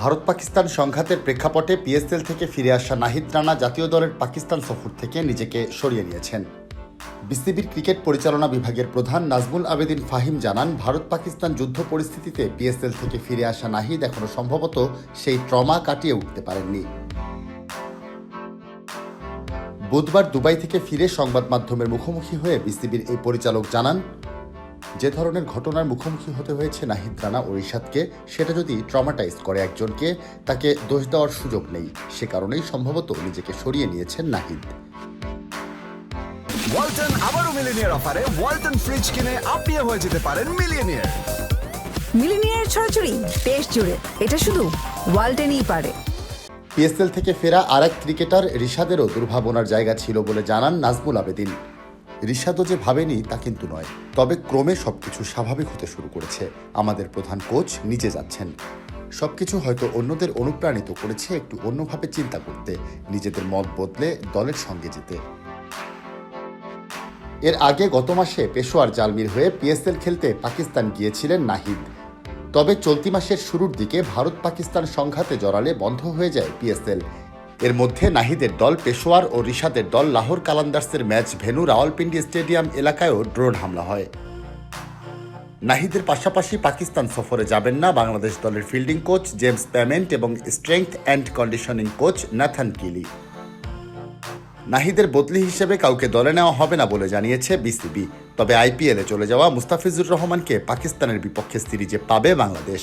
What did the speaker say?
ভারত পাকিস্তান সংঘাতের প্রেক্ষাপটে পিএসএল থেকে ফিরে আসা নাহিদ রানা জাতীয় দলের পাকিস্তান সফর থেকে নিজেকে সরিয়ে নিয়েছেন। বিসিবির ক্রিকেট পরিচালনা বিভাগের প্রধান নাজমুল আবেদিন ফাহিম জানান ভারত পাকিস্তান যুদ্ধ পরিস্থিতিতে পিএসএল থেকে ফিরে আসা নাহিদ এখনও সম্ভবত সেই ট্রমা কাটিয়ে উঠতে পারেননি। বুধবার দুবাই থেকে ফিরে সংবাদ মাধ্যমের মুখোমুখি হয়ে বিসিবির এই পরিচালক জানান যে ধরনের ঘটনার মুখোমুখি হতে হয়েছে নাহিদ রানা ও রিশাদকে সেটা যদি ট্রমাটাইজ করে একজনকে তাকে দোষ দেওয়ার সুযোগ নেই। সে কারণেই সম্ভবত নিজেকে সরিয়ে নিয়েছেন নাহিদ। ওয়ালটন আবারও মিলিনিয়ার অফারে ওয়ালটন ফ্রিজ কিনে আপনিও হয়ে যেতে পারেন মিলিয়নিয়ার। মিলিনিয়ার ছড়াছড়ি দেশ জুড়ে এটা শুধু ওয়ালটেনই পারে। পিএসএল থেকে ফেরা আর এক ক্রিকেটার রিশাদেরও দুর্ভাবনার জায়গা ছিল বলে জানান নাজমুল আবেদিন। রিশাদও যে ভাবেনি তা কিন্তু নয়। তবে ক্রমে সবকিছু স্বাভাবিক হতে শুরু করেছে। আমাদের প্রধান কোচ নিজে যাচ্ছেন। সবকিছু হয়তো অন্যদের অনুপ্রাণিত করেছে একটু অন্যভাবে চিন্তা করতে, নিজেদের মত বদলে দলের সঙ্গে যেতে। এর আগে গত মাসে পেশোয়ার জালমির হয়ে পিএসএল খেলতে পাকিস্তান গিয়েছিলেন নাহিদ। তবে চলতি মাসের শুরুর দিকে ভারত পাকিস্তান সংঘাতে জড়ালে বন্ধ হয়ে যায় পিএসএল। এর মধ্যে নাহিদের দল, পেশোয়ার ও রিশাদের দল লাহোর কালান্দার্সের ম্যাচ ভেনু রাওয়ালপিন্ডি স্টেডিয়াম এলাকায়ও ড্রোন হামলা হয়। নাহিদের পাশাপাশি পাকিস্তান সফরে যাবেন না বাংলাদেশ দলের ফিল্ডিং কোচ জেমস প্যামেন্ট এবং strength and conditioning coach Nathan Kiely. নাহিদের বদলি হিসেবে কাউকে দলে নেওয়া হবে না বলে জানিয়েছে বিসিবি। তবে আইপিএলে চলে যাওয়া মুস্তাফিজুর রহমানকে পাকিস্তানের বিপক্ষে সিরিজে পাবে বাংলাদেশ।